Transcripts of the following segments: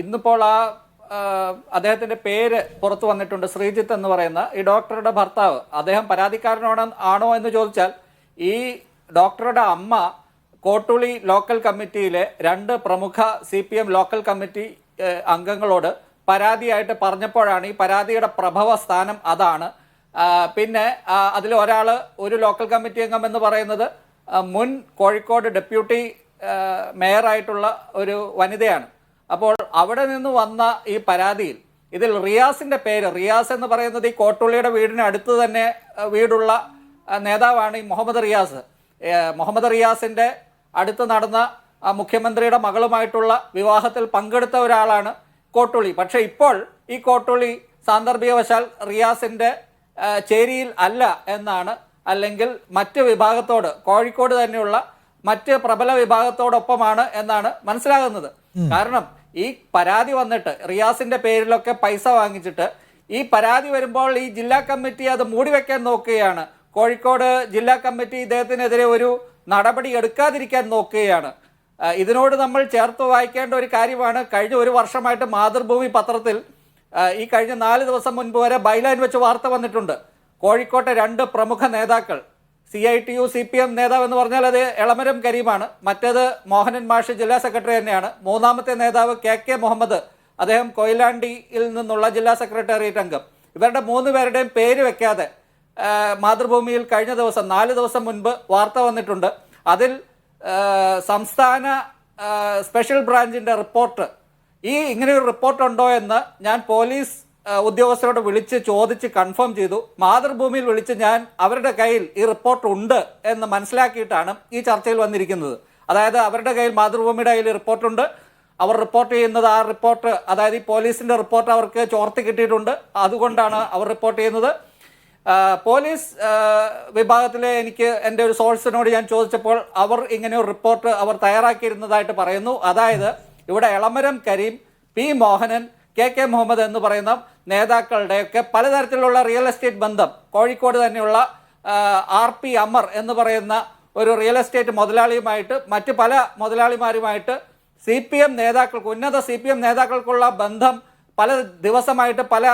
ഇന്നിപ്പോൾ ആ അദ്ദേഹത്തിന്റെ പേര് പുറത്തു വന്നിട്ടുണ്ട്. ശ്രീജിത്ത് എന്ന് പറയുന്ന ഈ ഡോക്ടറുടെ ഭർത്താവ്. അദ്ദേഹം പരാതിക്കാരനോട് ആണോ എന്ന് ചോദിച്ചാൽ ഈ ഡോക്ടറുടെ അമ്മ കോട്ടുളി ലോക്കൽ കമ്മിറ്റിയിലെ രണ്ട് പ്രമുഖ C P M local committee അംഗങ്ങളോട് പരാതിയായിട്ട് പറഞ്ഞപ്പോഴാണ് ഈ പരാതിയുടെ പ്രഭവ സ്ഥാനം അതാണ്. പിന്നെ അതിൽ ഒരാൾ ഒരു ലോക്കൽ കമ്മിറ്റി അംഗം എന്ന് പറയുന്നത് മുൻ കോഴിക്കോട് ഡെപ്യൂട്ടി മേയറായിട്ടുള്ള ഒരു വനിതയാണ്. അപ്പോൾ അവിടെ നിന്ന് വന്ന ഈ പരാതിയിൽ ഇതിൽ റിയാസിന്റെ പേര് റിയാസ് എന്ന് പറയുന്നത് ഈ കോട്ടുള്ളിയുടെ വീടിന് അടുത്ത് തന്നെ വീടുള്ള നേതാവാണ് ഈ മുഹമ്മദ് റിയാസ്. മുഹമ്മദ് റിയാസിന്റെ അടുത്ത് നടന്ന മുഖ്യമന്ത്രിയുടെ മകളുമായിട്ടുള്ള വിവാഹത്തിൽ പങ്കെടുത്ത ഒരാളാണ് കോട്ടുള്ളി. പക്ഷെ ഇപ്പോൾ ഈ കോട്ടുള്ളി സാന്ദർഭികവശാൽ റിയാസിന്റെ ചേരിയിൽ അല്ല എന്നാണ് അല്ലെങ്കിൽ മറ്റ് വിഭാഗത്തോട് കോഴിക്കോട് തന്നെയുള്ള മറ്റ് പ്രബല വിഭാഗത്തോടൊപ്പമാണ് എന്നാണ് മനസ്സിലാകുന്നത്. കാരണം ഈ പരാതി വന്നിട്ട് റിയാസിന്റെ പേരിലൊക്കെ പൈസ വാങ്ങിച്ചിട്ട് ഈ പരാതി വരുമ്പോൾ ഈ ജില്ലാ കമ്മിറ്റി അത് മൂടി വെക്കാൻ നോക്കുകയാണ്. കോഴിക്കോട് ജില്ലാ കമ്മിറ്റി ഇദ്ദേഹത്തിനെതിരെ ഒരു നടപടി എടുക്കാതിരിക്കാൻ നോക്കുകയാണ്. ഇതിനോട് നമ്മൾ ചേർത്ത് വായിക്കേണ്ട ഒരു കാര്യമാണ്. കഴിഞ്ഞ ഒരു വർഷമായിട്ട് മാതൃഭൂമി പത്രത്തിൽ ഈ കഴിഞ്ഞ നാല് ദിവസം മുൻപ് വരെ ബൈലൈൻ വെച്ച് വാർത്ത വന്നിട്ടുണ്ട്. കോഴിക്കോട്ടെ രണ്ട് പ്രമുഖ നേതാക്കൾ C I T U C P M നേതാവ് എന്ന് പറഞ്ഞാൽ അത് എളമരം കരീമാണ്. മറ്റേത് മോഹനൻ മാഷ് ജില്ലാ സെക്രട്ടറി തന്നെയാണ്. മൂന്നാമത്തെ നേതാവ് കെ കെ മുഹമ്മദ് അദ്ദേഹം കൊയിലാണ്ടിയിൽ നിന്നുള്ള ജില്ലാ സെക്രട്ടേറിയറ്റ് അംഗം. ഇവരുടെ മൂന്ന് പേരുടെയും പേര് വെക്കാതെ മാതൃഭൂമിയിൽ കഴിഞ്ഞ ദിവസം നാല് ദിവസം മുൻപ് വാർത്ത വന്നിട്ടുണ്ട്. അതിൽ സംസ്ഥാന സ്പെഷ്യൽ ബ്രാഞ്ചിന്റെ റിപ്പോർട്ട്. ഈ ഇങ്ങനെയൊരു റിപ്പോർട്ടുണ്ടോ എന്ന് ഞാൻ പോലീസ് ഉദ്യോഗസ്ഥരോട് വിളിച്ച് ചോദിച്ച് കൺഫേം ചെയ്തു. മാതൃഭൂമിയിൽ വിളിച്ച് ഞാൻ അവരുടെ കയ്യിൽ ഈ റിപ്പോർട്ട് ഉണ്ട് എന്ന് മനസ്സിലാക്കിയിട്ടാണ് ഈ ചർച്ചയിൽ വന്നിരിക്കുന്നത്. അതായത് അവരുടെ കയ്യിൽ മാതൃഭൂമിയുടെ കയ്യിൽ റിപ്പോർട്ടുണ്ട് അവർ റിപ്പോർട്ട് ചെയ്യുന്നത് ആ റിപ്പോർട്ട് അതായത് ഈ പോലീസിന്റെ റിപ്പോർട്ട് അവർക്ക് ചോർത്തി കിട്ടിയിട്ടുണ്ട്. അതുകൊണ്ടാണ് അവർ റിപ്പോർട്ട് ചെയ്യുന്നത്. പോലീസ് വിഭാഗത്തിലെ എനിക്ക് എന്റെ ഒരു സോഴ്സിനോട് ഞാൻ ചോദിച്ചപ്പോൾ അവർ ഇങ്ങനെ ഒരു റിപ്പോർട്ട് അവർ തയ്യാറാക്കിയിരുന്നതായിട്ട് പറയുന്നു. അതായത് ഇവിടെ Elamaram Kareem P Mohanan K K Muhammad എന്ന് പറയുന്ന നേതാക്കളുടെയൊക്കെ പലതരത്തിലുള്ള റിയൽ എസ്റ്റേറ്റ് ബന്ധം കോഴിക്കോട് തന്നെയുള്ള ആർ പി അമർ എന്ന് പറയുന്ന ഒരു റിയൽ എസ്റ്റേറ്റ് മുതലാളിയുമായിട്ട് മറ്റ് പല മുതലാളിമാരുമായിട്ട് സി പി എം നേതാക്കൾക്ക് ഉന്നത സി പി എം നേതാക്കൾക്കുള്ള ബന്ധം പല ദിവസമായിട്ട് പല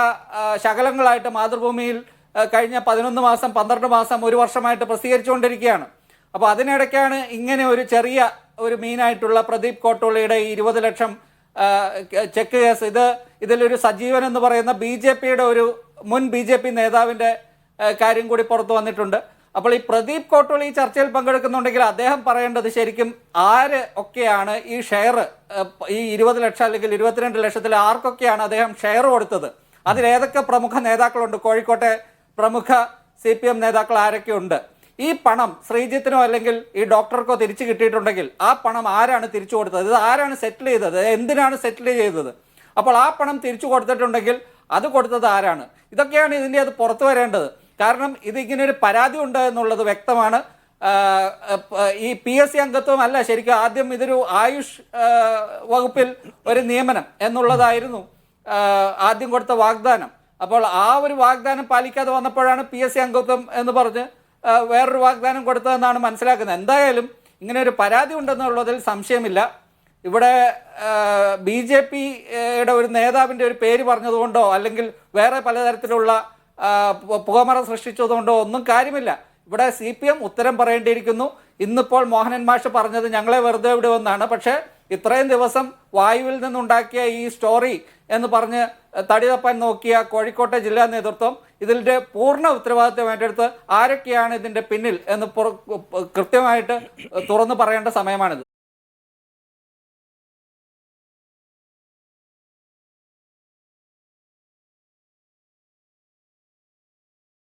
ശകലങ്ങളായിട്ട് മാതൃഭൂമിയിൽ കഴിഞ്ഞ പതിനൊന്ന് മാസം പന്ത്രണ്ട് മാസം ഒരു വർഷമായിട്ട് പ്രസിദ്ധീകരിച്ചുകൊണ്ടിരിക്കുകയാണ്. അപ്പോൾ അതിനിടയ്ക്കാണ് ഇങ്ങനെ ഒരു ചെറിയ ഒരു മീനായിട്ടുള്ള പ്രദീപ് കോട്ടോളിയുടെ ഈ ഇരുപത് ലക്ഷം ചെക്ക് കേസ്. ഇത് ഇതിലൊരു സജീവൻ എന്ന് പറയുന്ന ബി ജെ പിയുടെ ഒരു മുൻ ബി ജെ പി നേതാവിന്റെ കാര്യം കൂടി പുറത്തു വന്നിട്ടുണ്ട്. അപ്പോൾ ഈ പ്രദീപ് കോട്ടോളി ഈ ചർച്ചയിൽ പങ്കെടുക്കുന്നുണ്ടെങ്കിൽ അദ്ദേഹം പറയേണ്ടത് ശരിക്കും ആര് ഒക്കെയാണ് ഈ ഷെയർ ഈ ഇരുപത് ലക്ഷം അല്ലെങ്കിൽ ഇരുപത്തിരണ്ട് ലക്ഷത്തിൽ ആർക്കൊക്കെയാണ് അദ്ദേഹം ഷെയർ കൊടുത്തത്? അതിലേതൊക്കെ പ്രമുഖ നേതാക്കളുണ്ട്? കോഴിക്കോട്ടെ പ്രമുഖ സി പി എം നേതാക്കൾ ആരൊക്കെയുണ്ട്? ഈ പണം ശ്രീജിത്തിനോ അല്ലെങ്കിൽ ഈ ഡോക്ടർക്കോ തിരിച്ചു കിട്ടിയിട്ടുണ്ടെങ്കിൽ ആ പണം ആരാണ് തിരിച്ചു കൊടുത്തത്? ഇത് ആരാണ് സെറ്റിൽ ചെയ്തത്? എന്തിനാണ് സെറ്റിൽ ചെയ്തത്? അപ്പോൾ ആ പണം തിരിച്ചു കൊടുത്തിട്ടുണ്ടെങ്കിൽ അത് കൊടുത്തത് ആരാണ്? ഇതൊക്കെയാണ് ഇതിന്റെ അത് പുറത്തു വരേണ്ടത്. കാരണം ഇതിങ്ങനെ ഒരു പരാതി ഉണ്ട് എന്നുള്ളത് വ്യക്തമാണ്. ഈ പി എസ് സി അംഗത്വം അല്ല ശരിക്കും ആദ്യം ഇതൊരു ആയുഷ് വകുപ്പിൽ ഒരു നിയമനം എന്നുള്ളതായിരുന്നു ആദ്യം കൊടുത്ത വാഗ്ദാനം. അപ്പോൾ ആ ഒരു വാഗ്ദാനം പാലിക്കാതെ വന്നപ്പോഴാണ് പി എസ് സി അംഗത്വം എന്ന് പറഞ്ഞ് വേറൊരു വാഗ്ദാനം കൊടുത്തതെന്നാണ് മനസ്സിലാക്കുന്നത്. എന്തായാലും ഇങ്ങനെ ഒരു പരാതി ഉണ്ടെന്നുള്ളതിൽ സംശയമില്ല. ഇവിടെ ബി ജെ പിയുടെ ഒരു നേതാവിന്റെ ഒരു പേര് പറഞ്ഞതുകൊണ്ടോ അല്ലെങ്കിൽ വേറെ പലതരത്തിലുള്ള പുകമറ സൃഷ്ടിച്ചതുകൊണ്ടോ ഒന്നും കാര്യമില്ല. ഇവിടെ സി പി എം ഉത്തരം പറയേണ്ടിയിരിക്കുന്നു. ഇന്നിപ്പോൾ മോഹനൻ മാഷ് പറഞ്ഞത് ഞങ്ങളെ വെറുതെ ഇവിടെ വിടുമെന്നാണ്. പക്ഷേ ഇത്രയും ദിവസം വായുവിൽ നിന്നുണ്ടാക്കിയ ഈ സ്റ്റോറി എന്ന് പറഞ്ഞ് തടി തപ്പാൻ നോക്കിയ കോഴിക്കോട്ടെ ജില്ലാ നേതൃത്വം ഇതിന്റെ പൂർണ ഉത്തരവാദിത്വം ഏറ്റെടുത്ത് ആരൊക്കെയാണ് ഇതിന്റെ പിന്നിൽ എന്ന് കൃത്യമായിട്ട് തുറന്നു പറയേണ്ട സമയമാണിത്.